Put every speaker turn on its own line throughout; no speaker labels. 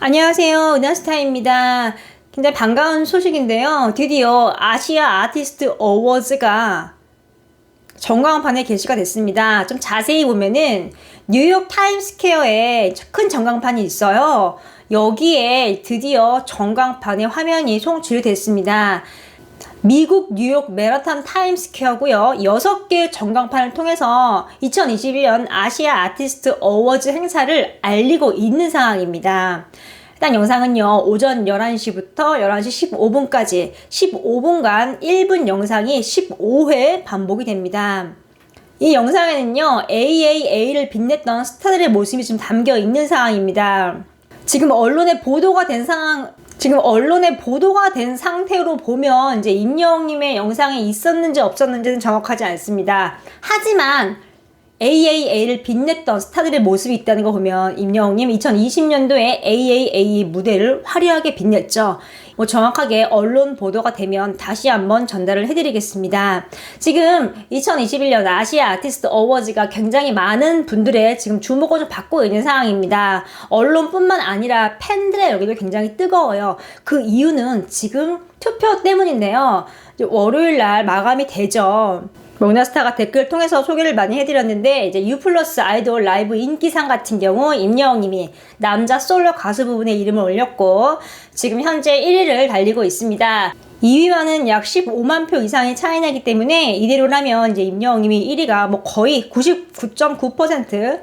안녕하세요. 은하스타입니다. 굉장히 반가운 소식인데요. 드디어 아시아 아티스트 어워즈가 전광판에 게시가 됐습니다. 좀 자세히 보면은 뉴욕 타임스퀘어에 큰 전광판이 있어요. 여기에 드디어 전광판의 화면이 송출됐습니다. 미국 뉴욕 메라톤 타임스퀘어고요. 6개 전광판을 통해서 2021년 아시아 아티스트 어워즈 행사를 알리고 있는 상황입니다. 일단 영상은요, 오전 11시부터 11시 15분까지 15분간 1분 영상이 15회 반복이 됩니다. 이 영상에는요, AAA를 빛냈던 스타들의 모습이 좀 담겨 있는 상황입니다. 지금 언론에 보도가 된 상황, 지금 언론에 보도가 된 상태로 보면 이제 임영웅님의 영상이 있었는지 없었는지는 정확하지 않습니다. 하지만 AAA를 빛냈던 스타들의 모습이 있다는 거 보면 임영웅님 2020년도에 AAA 무대를 화려하게 빛냈죠. 뭐 정확하게 언론 보도가 되면 다시 한번 전달을 해드리겠습니다. 지금 2021년 아시아 아티스트 어워즈가 굉장히 많은 분들의 지금 주목을 좀 받고 있는 상황입니다. 언론뿐만 아니라 팬들의 여기도 굉장히 뜨거워요. 그 이유는 지금 투표 때문인데요. 월요일 날 마감이 되죠. 모나스타가 댓글 통해서 소개를 많이 해드렸는데 이제 U 플러스 아이돌 라이브 인기상 같은 경우 임영웅님이 남자 솔로 가수 부분에 이름을 올렸고 지금 현재 1위를 달리고 있습니다. 2위와는 약 15만 표 이상의 차이 나기 때문에 이대로라면 이제 임영웅님이 1위가 뭐 거의 99.9%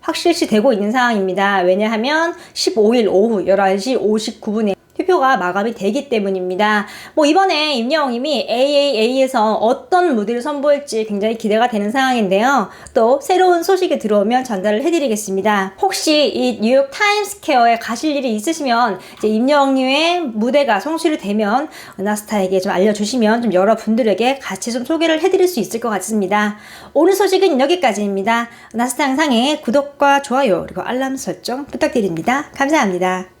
확실시 되고 있는 상황입니다. 왜냐하면 15일 오후 11시 59분에 투표가 마감이 되기 때문입니다. 뭐 이번에 임영웅님이 AAA에서 어떤 무대를 선보일지 굉장히 기대가 되는 상황인데요. 또 새로운 소식이 들어오면 전달을 해드리겠습니다. 혹시 이 뉴욕 타임스퀘어에 가실 일이 있으시면 이제 임영웅님의 무대가 성실이 되면 은하스타에게 좀 알려주시면 좀 여러분들에게 같이 좀 소개를 해드릴 수 있을 것 같습니다. 오늘 소식은 여기까지입니다. 은하스타 영상에 구독과 좋아요 그리고 알람 설정 부탁드립니다. 감사합니다.